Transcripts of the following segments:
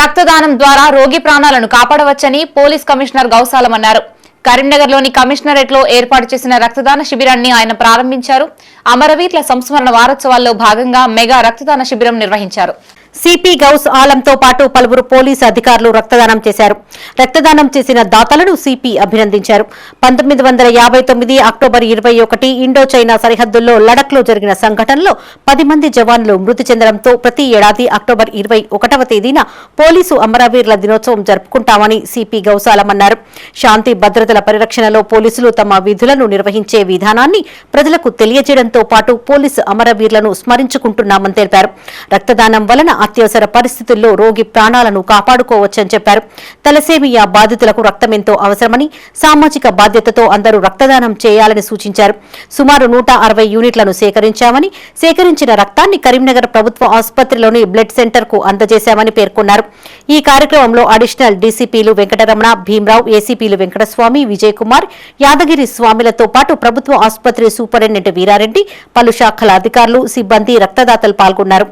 రక్తదానం ద్వారా రోగి ప్రాణాలను కాపాడవచ్చని పోలీస్ కమిషనర్ గౌసాలం అన్నారు. కరీంనగర్లోని కమిషనరేట్లో ఏర్పాటు చేసిన రక్తదాన శిబిరాన్ని ఆయన ప్రారంభించారు. అమరవీర్ల సంస్మరణ వారోత్సవాల్లో భాగంగా మెగా రక్తదాన శిబిరం నిర్వహించారు. సిపి గౌస్ ఆలంతో పాటు పలువురు పోలీసు అధికారులు రక్తదానం చేశారు. రక్తదానం చేసిన దాతలను సిపి అభినందించారు. పంతొమ్మిది వందల యాభై తొమ్మిది అక్టోబర్ ఇరవై ఒకటి ఇండో చైనా సరిహద్దుల్లో లడక్లో జరిగిన సంఘటనలో పది మంది జవాన్లు మృతి చెందడంతో ప్రతి ఏడాది అక్టోబర్ ఇరవై ఒకటవ తేదీన పోలీసు అమరవీరుల దినోత్సవం జరుపుకుంటామని సిపి గౌసాలం అన్నారు శాంతి భద్రతల పరిరక్షణలో పోలీసులు తమ విధులను నిర్వహించే విధానాన్ని ప్రజలకు తెలియజేయడంతో పాటు పోలీసు అమరవీరులను స్మరించుకుంటున్నామని తెలిపారు. రక్తదానం వలన అత్యవసర పరిస్థితుల్లో రోగి ప్రాణాలను కాపాడుకోవచ్చని చెప్పారు. తలసేమియా బాధితులకు రక్తం ఎంతో అవసరమని సామాజిక బాధ్యతతో అందరూ రక్తదానం చేయాలని సూచించారు. సుమారు నూట అరవై యూనిట్లను సేకరించామని సేకరించిన రక్తాన్ని కరీంనగర్ ప్రభుత్వ ఆసుపత్రిలోని బ్లడ్ సెంటర్కు అందజేశామని పేర్కొన్నారు. ఈ కార్యక్రమంలో అడిషనల్ డీసీపీలు వెంకటరమణ భీమరావు ఏసీపీలు వెంకటస్వామి విజయ్ కుమార్ యాదగిరి స్వామిలతో పాటు ప్రభుత్వ ఆసుపత్రి సూపరింటెండెంట్ వీరారెడ్డి పలు శాఖల అధికారులు సిబ్బంది రక్తదాతలు పాల్గొన్నారు.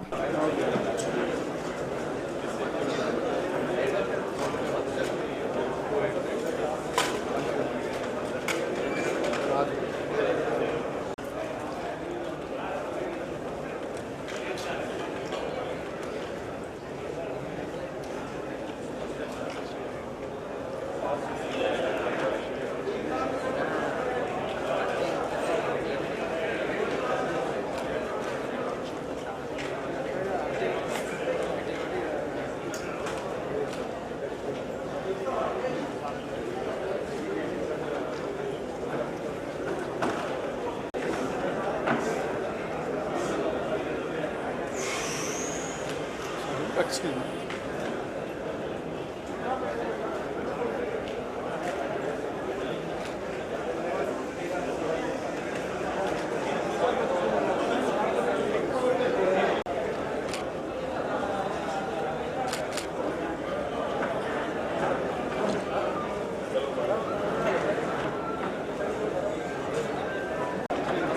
Excuse me.